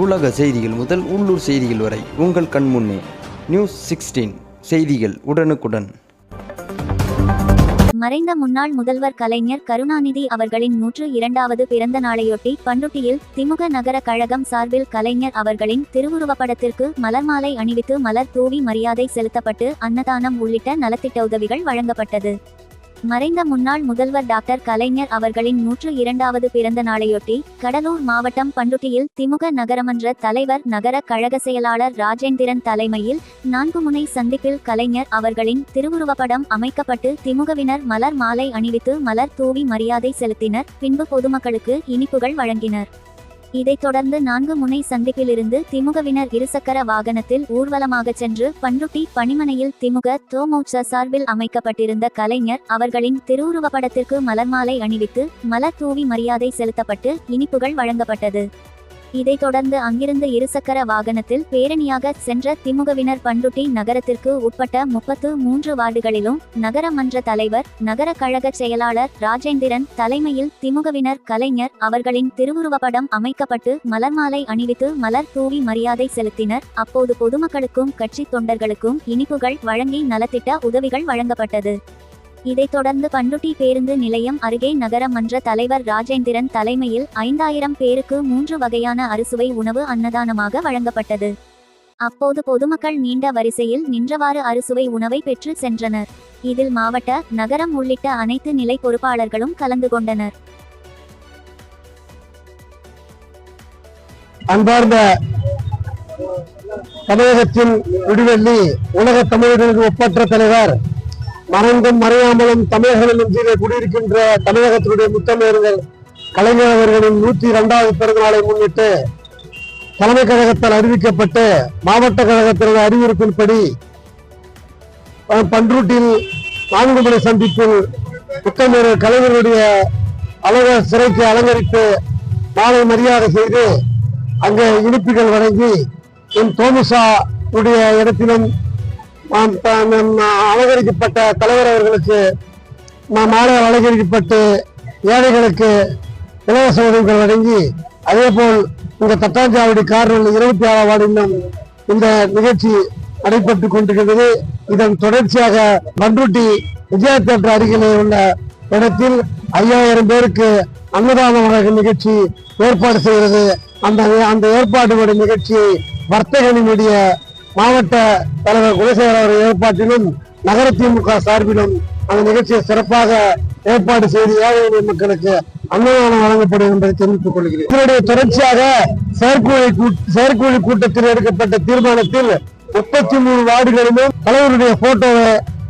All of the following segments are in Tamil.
உலக செய்திகள் முதல் உள்ளூர் செய்திகள் வரை உங்கள் கண் முன்னே. நியூஸ் சிக்ஸ்டீன் செய்திகள் உடனுக்குடன். மறைந்த முன்னாள் முதல்வர் கலைஞர் கருணாநிதி அவர்களின் நூற்று இரண்டாவது பிறந்த நாளையொட்டி பண்டுட்டியில் திமுக நகர கழகம் சார்பில் கலைஞர் அவர்களின் திருவுருவப்படத்திற்கு மலர் மாலை அணிவித்து மலர் தூவி மரியாதை செலுத்தப்பட்டு அன்னதானம் உள்ளிட்ட நலத்திட்ட உதவிகள் வழங்கப்பட்டது. மறைந்த முன்னாள் முதல்வர் டாக்டர் கலைஞர் அவர்களின் நூற்று இரண்டாவது பிறந்த நாளையொட்டி கடலூர் மாவட்டம் பண்டுட்டியில் திமுக நகரமன்ற தலைவர் நகர கழக செயலாளர் ராஜேந்திரன் தலைமையில் நான்கு முனை சந்திப்பில் கலைஞர் அவர்களின் திருவுருவப்படம் அமைக்கப்பட்டு திமுகவினர் மலர் மாலை அணிவித்து மலர் தூவி மரியாதை செலுத்தினர். பின்பு பொதுமக்களுக்கு இனிப்புகள் வழங்கினர். இதைத் தொடர்ந்து நான்கு முனை சந்திப்பிலிருந்து திமுகவினர் இருசக்கர வாகனத்தில் ஊர்வலமாகச் சென்று பண்ருட்டி பணிமனையில் திமுக தோமோச்ச சார்பில் அமைக்கப்பட்டிருந்த கலைஞர் அவர்களின் திருவுருவப்படத்திற்கு மலர்மாலை அணிவித்து மலர் தூவி மரியாதை செலுத்தப்பட்டு இனிப்புகள் வழங்கப்பட்டது. இதைத் தொடர்ந்து அங்கிருந்து இருசக்கர வாகனத்தில் பேரணியாக சென்ற திமுகவினர் பண்ருட்டி நகரத்திற்கு உட்பட்ட முப்பத்து மூன்று வார்டுகளிலும் நகர மன்ற தலைவர் நகர கழக செயலாளர் ராஜேந்திரன் தலைமையில் திமுகவினர் கலைஞர் அவர்களின் திருவுருவப்படம் அமைக்கப்பட்டு மலர் மாலை அணிவித்து மலர் தூவி மரியாதை செலுத்தினர். அப்போது பொதுமக்களுக்கும் கட்சி தொண்டர்களுக்கும் இனிப்புகள் வழங்கி நலத்திட்ட உதவிகள் வழங்கப்பட்டது. இதைத் தொடர்ந்து பண்டுட்டி பேருந்து நிலையம் அருகே நகர மன்ற தலைவர் ராஜேந்திரன் தலைமையில் ஐந்தாயிரம் பேருக்கு மூன்று வகையான அறுசுவை உணவு அன்னதானமாக வழங்கப்பட்டது. அப்போது பொதுமக்கள் நீண்ட வரிசையில் நின்றவாறு அறுசுவை உணவை பெற்று சென்றனர். இதில் மாவட்ட நகரம் உள்ளிட்ட அனைத்து நிலை பொறுப்பாளர்களும் கலந்து கொண்டனர். அன்பார்ந்த தமிழகத்தின் விடுவெள்ளி உலக தமிழர்களுக்கு ஒப்பற்ற தலைவர் மறைந்தும் மறையாமலும் தமிழர்கள் நெஞ்சிலே குடியிருக்கின்ற தமிழகத்தினுடைய முத்தமிழர்கள் கலைஞர் அவர்களின் நூற்றி இரண்டாவது பிறந்த நாளை முன்னிட்டு தலைமை கழகத்தால் அறிவிக்கப்பட்டு மாவட்ட கழகத்தினுடைய அறிவுறுப்பின்படி அஹ், பண்ருட்டில் நான்குமலை சந்திப்பில் முத்தமிழர் கலைஞருடைய அழக சிறைக்கு அலங்கரித்து மாலை மரியாதை செய்து அங்கே இனிப்புகள் வழங்கி என் தோமுசா உடைய இடத்திலும் அலங்கரிக்கப்பட்ட தலைவர் அவர்களுக்கு நாம் மாலை அலங்கரிக்கப்பட்டு ஏழைகளுக்கு இலவச உதவிகள் வழங்கி அதே போல் இந்த தட்டாஞ்சாவடி காரில் இருபத்தி ஆறாம் வார்டிலும் இந்த நிகழ்ச்சி நடைபெற்றுக் கொண்டிருக்கிறது. இதன் தொடர்ச்சியாக பண்ருட்டி விஜயா தேட்டர் அருகிலே உள்ள இடத்தில் ஐயாயிரம் பேருக்கு அன்னதான வழங்கும் நிகழ்ச்சி ஏற்பாடு செய்கிறது. அந்த அந்த ஏற்பாடுடைய நிகழ்ச்சியை வர்த்தகனினுடைய மாவட்ட தலைவர் குலசேகர் அவர்கள் ஏற்பாட்டிலும் நகர திமுக சார்பிலும் அந்த நிகழ்ச்சியை சிறப்பாக ஏற்பாடு செய்து ஏழை மக்களுக்கு அன்னதானம் வழங்கப்படும் என்பதை தெரிவித்துக் கொள்கிறேன். இதனுடைய தொடர்ச்சியாக செயற்குழு செயற்குழு கூட்டத்தில் எடுக்கப்பட்ட தீர்மானத்தில் முப்பத்தி மூணு வார்டுகளிலும் தலைவருடைய போட்டோவை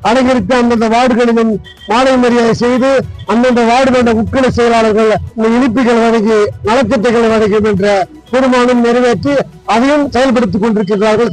அலங்கரித்து அந்தந்த வார்டுகளிலும் மாலை மரியாதை செய்து அந்தந்த வார்டுகளோட உட்கள செயலாளர்கள் இந்த இனிப்புகள் வழங்கி நலத்திட்டங்களை வழங்கும் என்ற தீர்மானம் நிறைவேற்றி அதையும் செயல்படுத்திக் கொண்டிருக்கிறார்கள்